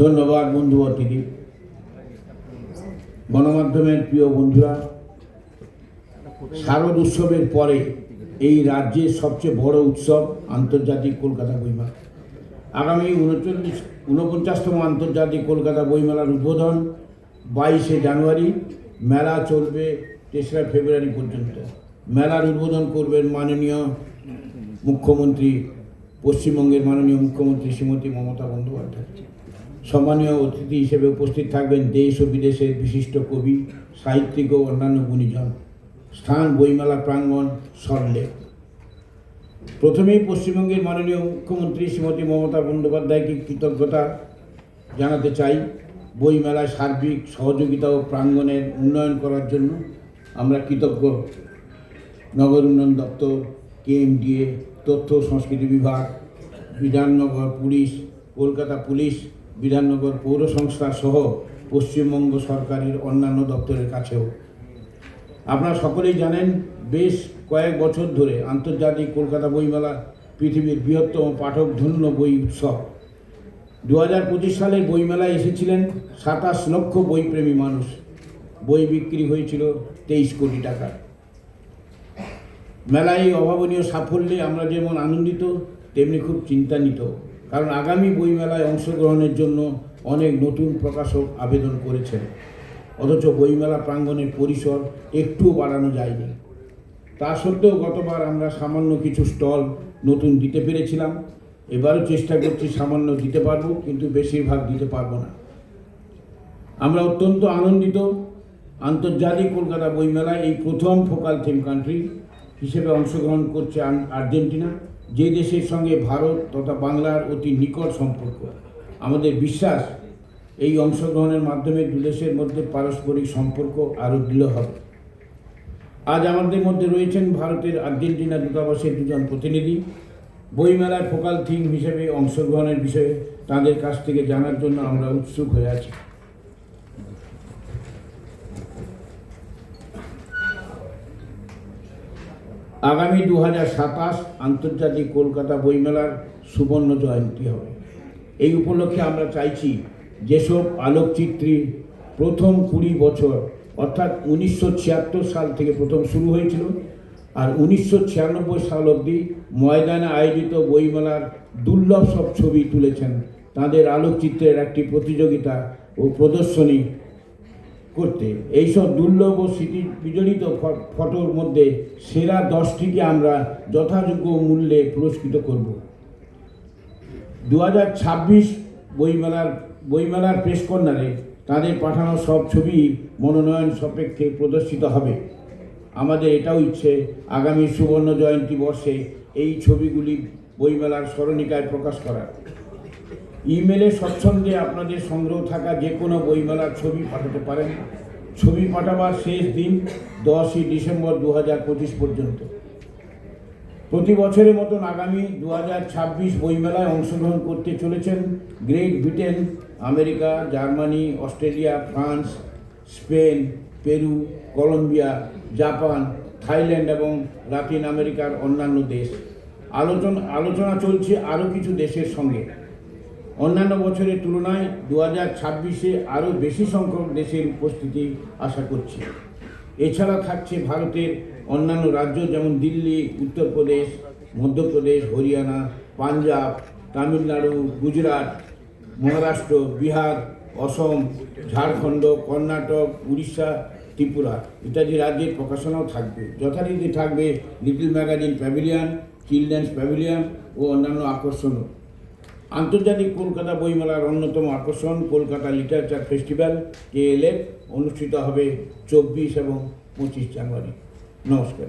ধন্যবাদ বন্ধু অতিথি গণমাধ্যমের প্রিয় বন্ধুরা, শারদ উৎসবের পরে এই রাজ্যের সবচেয়ে বড় উৎসব আন্তর্জাতিক কলকাতা বইমেলা। আগামী উনচল্লিশ ঊনপঞ্চাশতম আন্তর্জাতিক কলকাতা বইমেলার উদ্বোধন বাইশে জানুয়ারি। মেলা চলবে তেসরা ফেব্রুয়ারি পর্যন্ত। মেলার উদ্বোধন করবেন মাননীয় মুখ্যমন্ত্রী, পশ্চিমবঙ্গের মাননীয় মুখ্যমন্ত্রী শ্রীমতী মমতা বন্দ্যোপাধ্যায়। সম্মানীয় অতিথি হিসেবে উপস্থিত থাকবেন দেশ ও বিদেশের বিশিষ্ট কবি, সাহিত্যিক ও অন্যান্য গুণীজন। স্থান, বইমেলা, প্রাঙ্গণ সল্টলেক প্রথমেই পশ্চিমবঙ্গের মাননীয় মুখ্যমন্ত্রী শ্রীমতী মমতা বন্দ্যোপাধ্যায়কে কৃতজ্ঞতা জানাতে চাই বইমেলায় সার্বিক সহযোগিতা ও প্রাঙ্গণের উন্নয়ন করার জন্য। আমরা কৃতজ্ঞ। নগর উন্নয়ন দপ্তর, কেএমডিএ, তথ্য সংস্কৃতি বিভাগ, বিধাননগর পুলিশ, কলকাতা পুলিশ, বিধাননগর পৌর সংস্থা সহ পশ্চিমবঙ্গ সরকারের অন্যান্য দপ্তরের কাছেও। আপনারা সকলেই জানেন, বেশ কয়েক বছর ধরে আন্তর্জাতিক কলকাতা বইমেলা পৃথিবীর বৃহত্তম পাঠক ধন্য বই উৎসব। দু হাজার পঁচিশ সালের বইমেলায় এসেছিলেন সাতাশ লক্ষ বইপ্রেমী মানুষ। বই বিক্রি হয়েছিল তেইশ কোটি টাকার মেলায় এই অভাবনীয় সাফল্যে আমরা যেমন আনন্দিত, তেমনি খুব চিন্তান্বিত কারণ আগামী বইমেলায় অংশগ্রহণের জন্য অনেক নতুন প্রকাশক আবেদন করেছেন। অথচ বইমেলা প্রাঙ্গণের পরিসর একটুও বাড়ানো যায়নি। তা সত্ত্বেও গতবার আমরা সামান্য কিছু স্টল নতুন দিতে পেরেছিলাম। এবারও চেষ্টা করছি সামান্য দিতে পারব, কিন্তু বেশিরভাগ দিতে পারব না। আমরা অত্যন্ত আনন্দিত। আন্তর্জাতিক কলকাতা বইমেলায় এই প্রথম ফোকাল থিম কান্ট্রি। হিসেবে অংশগ্রহণ করছে আর্জেন্টিনা, যে দেশের সঙ্গে ভারত তথা বাংলার অতি নিকট সম্পর্ক। আমাদের বিশ্বাস, এই অংশগ্রহণের মাধ্যমে দু দেশের মধ্যে পারস্পরিক সম্পর্ক আরও দৃঢ় হবে। আজ আমাদের মধ্যে রয়েছেন ভারতের আর্জেন্টিনা দূতাবাসের দুজন প্রতিনিধি। বইমেলায় ফোকাল থিম হিসেবে অংশগ্রহণের বিষয়ে তাদের কাছ থেকে জানার জন্য আমরা উৎসুক হয়ে আছি। আগামী দু সাতাশ আন্তর্জাতিক কলকাতা বইমেলার সুবর্ণ জয়ন্তী হবে। এই উপলক্ষে আমরা চাইছি যেসব আলোকচিত্রী প্রথম কুড়ি বছর, অর্থাৎ উনিশশো ছিয়াত্তর সাল থেকে প্রথম শুরু হয়েছিল আর উনিশশো ছিয়ানব্বই সাল অবধি ময়দানে আয়োজিত বইমেলার দুর্লভ সব ছবি তুলেছেন। তাদের আলোকচিত্রের একটি প্রতিযোগিতা ও প্রদর্শনী করতে। এইসব দুর্লভ ও স্মৃতি বিজড়িত ফটোর মধ্যে সেরা দশটিকে আমরা যথাযোগ্য মূল্যে পুরস্কৃত করব। দু হাজার ছাব্বিশ বইমেলার বইমেলার প্রেস কর্নারে তাদের পাঠানো সব ছবি মনোনয়ন সাপেক্ষে প্রদর্শিত হবে। আমাদের এটাও ইচ্ছে, আগামী সুবর্ণ জয়ন্তী বর্ষে এই ছবিগুলি বইমেলার স্মরণিকায় প্রকাশ করা ইমেলে স্বচ্ছন্দে আপনাদের সংগ্রহ থাকা যে কোনো বইমেলার ছবি পাঠাতে পারেন। ছবি পাঠাবার শেষ দিন দশই ডিসেম্বর দু পঁচিশ পর্যন্ত। প্রতি বছরের মতন আগামী দু হাজার ছাব্বিশ বইমেলায় অংশগ্রহণ করতে চলেছেন Great Britain, America, Germany, Australia, France, Spain, Peru, Colombia, Japan, Thailand এবং লাতিন আমেরিকার অন্যান্য দেশ। আলোচনা আলোচনা চলছে আরও কিছু দেশের সঙ্গে। অন্যান্য বছরের তুলনায় দু হাজার ছাব্বিশে আরও বেশি সংখ্যক দেশের উপস্থিতি আশা করছি। এছাড়া থাকছে ভারতের অন্যান্য রাজ্য যেমন দিল্লি, উত্তরপ্রদেশ, মধ্যপ্রদেশ, হরিয়ানা, পাঞ্জাব, তামিলনাড়ু, গুজরাট, মহারাষ্ট্র, বিহার, অসম, ঝাড়খণ্ড, কর্ণাটক, উড়িষ্যা, ত্রিপুরা ইত্যাদি রাজ্যের প্রকাশনাও থাকবে। যথারীতি থাকবে little magazine pavilion, children's pavilion ও অন্যান্য আকর্ষণও। আন্তর্জাতিক কলকাতা বইমেলার অন্যতম আকর্ষণ, কলকাতা লিটারেচার ফেস্টিভ্যাল কেএলএফ অনুষ্ঠিত হবে চব্বিশ এবং পঁচিশ জানুয়ারি। নমস্কার।